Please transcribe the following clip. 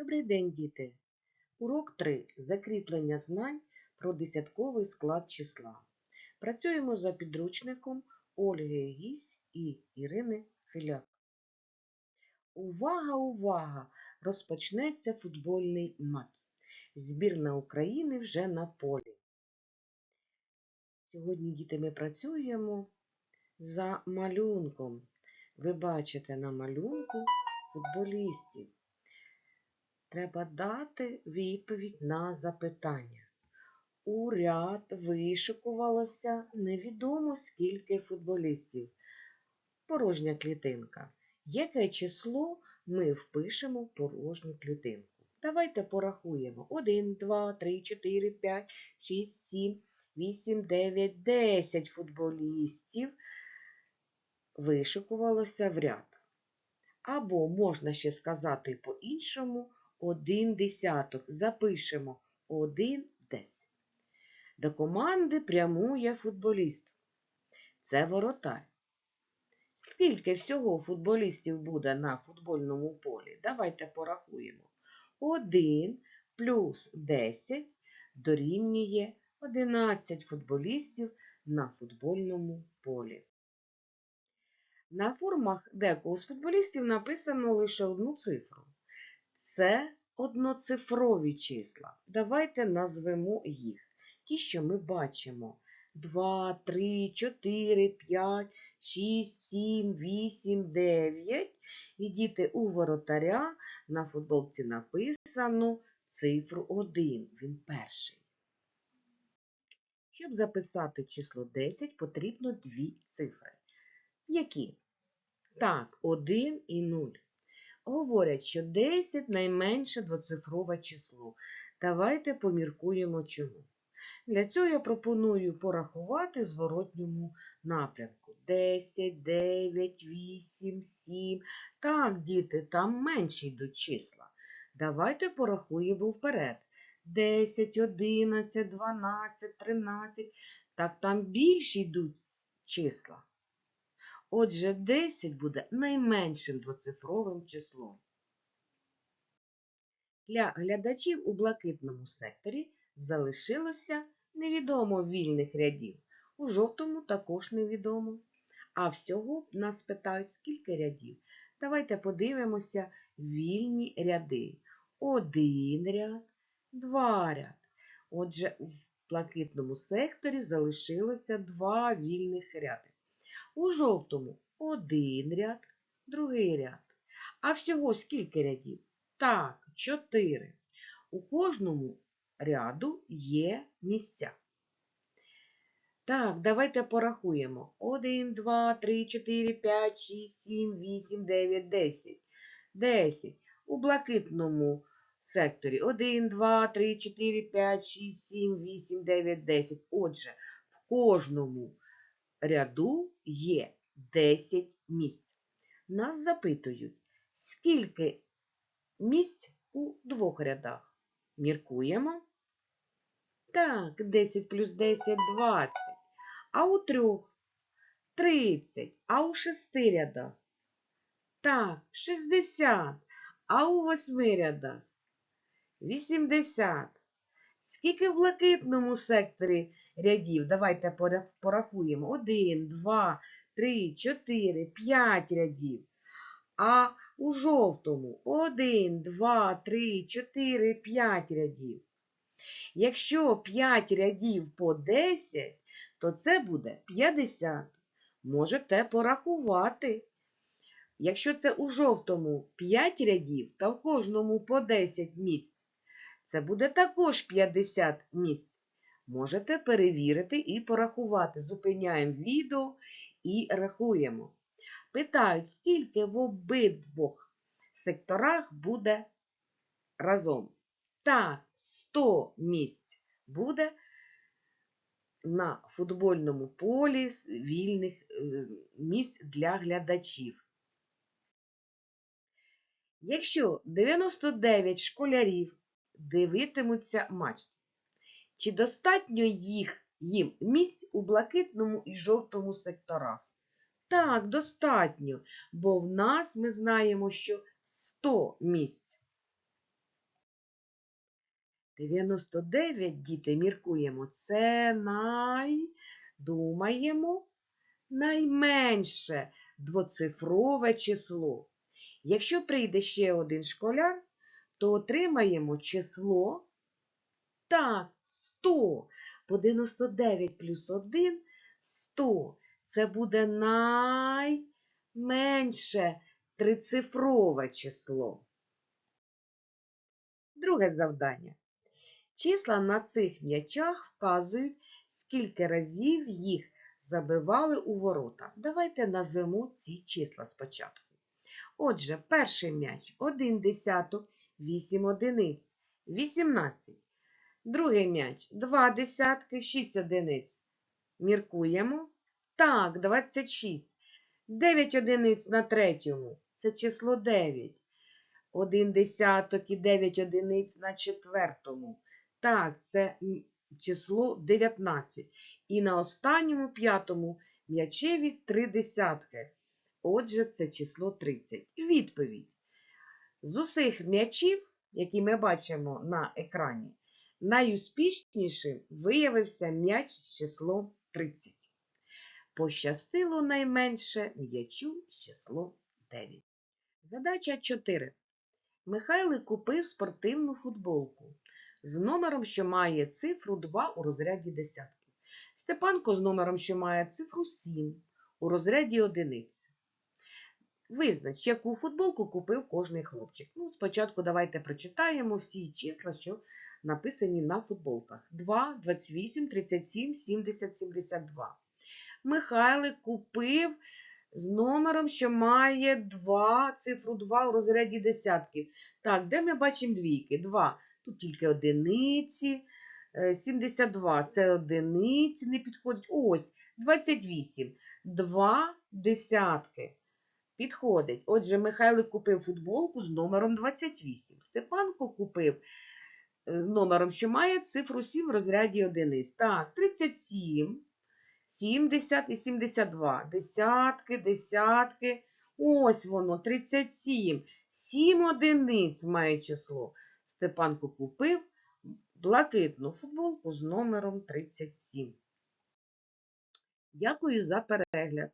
Добрий день, діти! Урок 3. Закріплення знань про десятковий склад числа. Працюємо за підручником Ольги Гісь і Ірини Филяк. Увага, увага! Розпочнеться футбольний матч. Збірна України вже на полі. Сьогодні, діти, ми працюємо за малюнком. Ви бачите на малюнку футболістів. Треба дати відповідь на запитання. У ряд вишикувалося невідомо скільки футболістів. Порожня клітинка. Яке число ми впишемо в порожню клітинку? Давайте порахуємо. 1, 2, 3, 4, 5, 6, 7, 8, 9, 10 футболістів вишикувалося в ряд. Або можна ще сказати по-іншому один десяток. Запишемо один десять. До команди прямує футболіст. Це воротар. Скільки всього футболістів буде на футбольному полі? Давайте порахуємо. 1 плюс 10 дорівнює 11 футболістів на футбольному полі. На формах декого з футболістів написано лише одну цифру. Це одноцифрові числа. Давайте назвемо їх. Ті, що ми бачимо. 2, 3, 4, 5, 6, 7, 8, 9. І діти у воротаря на футболці написано цифру 1. Він перший. Щоб записати число 10, потрібно дві цифри. Які? Так, 1 і 0. Говорять, що 10 найменше двоцифрове число. Давайте поміркуємо чому. Для цього я пропоную порахувати зворотньому напрямку. 10, 9, 8, 7. Так, діти, там менші йдуть числа. Давайте порахуємо вперед. 10, 11, 12, 13. Так там більші йдуть числа. Отже, 10 буде найменшим двоцифровим числом. Для глядачів у блакитному секторі залишилося невідомо вільних рядів. У жовтому також невідомо. А всього нас питають, скільки рядів. Давайте подивимося вільні ряди. Один ряд, два ряд. Отже, в блакитному секторі залишилося два вільних ряди. У жовтому один ряд, другий ряд. А всього скільки рядів? Так, чотири. У кожному ряду є місця. Так, давайте порахуємо. 1, 2, 3, 4, 5, 6, 7, 8, 9, 10. 10. У блакитному секторі 1, 2, 3, 4, 5, 6, 7, 8, 9, 10. Отже, в кожному ряду є 10 місць. Нас запитують, скільки місць у двох рядах. Міркуємо. Так, 10 плюс 10 – 20. А у трьох 30. А у шести рядах. Так, 60. А у восьми рядах 80. Скільки в блакитному секторі рядів? Давайте порахуємо. 1, 2, 3, 4, 5 рядів. А у жовтому 1, 2, 3, 4, 5 рядів. Якщо 5 рядів по 10, то це буде 50. Можете порахувати. Якщо це у жовтому 5 рядів, та в кожному по 10 місць, це буде також 50 місць. Можете перевірити і порахувати. Зупиняємо відео і рахуємо. Питають, скільки в обидвох секторах буде разом. Так, 100 місць буде на футбольному полі вільних місць для глядачів. Якщо 99 школярів дивитимуться матч, чи достатньо їх їм місць у блакитному і жовтому секторах? Так, достатньо, бо в нас ми знаємо, що 100 місць. 99, діти, міркуємо. Це най, думаємо, найменше двоцифрове число. Якщо прийде ще один школяр, то отримаємо число так, 100. По 99 плюс 1 – 100. Це буде найменше трицифрове число. Друге завдання. Числа на цих м'ячах вказують, скільки разів їх забивали у ворота. Давайте назвемо ці числа спочатку. Отже, перший м'яч 1 десяток, 8 одиниць, 18. Другий м'яч 2 десятки, 6 одиниць. Міркуємо. Так, 26. 9 одиниць на третьому. Це число 9. 1 десяток і 9 одиниць на четвертому. Так, це число 19. І на останньому п'ятому м'ячеві 3 десятки. Отже, це число 30. Відповідь. З усіх м'ячів, які ми бачимо на екрані, найуспішнішим виявився м'яч з числом 30. Пощастило найменше м'ячу з числом 9. Задача 4. Михайлик купив спортивну футболку з номером, що має цифру 2 у розряді десятків. Степанко з номером, що має цифру 7 у розряді одиниць. Визнач, яку футболку купив кожний хлопчик. Ну, спочатку давайте прочитаємо всі числа, що написані на футболках. 2, 28, 37, 70, 72. Михайлик купив з номером, що має 2, цифру 2 у розряді десятків. Так, де ми бачимо двійки? 2. Тут тільки одиниці. Е, 72 це одиниці, не підходить. Ось, 28. Два десятки. Підходить. Отже, Михайлик купив футболку з номером 28. Степанко купив е, з номером, що має цифру 7 в розряді одиниць. Так, 37, 70 і 72. Десятки, десятки. Ось воно, 37. 7 одиниць має число. Степанко купив блакитну футболку з номером 37. Дякую за перегляд.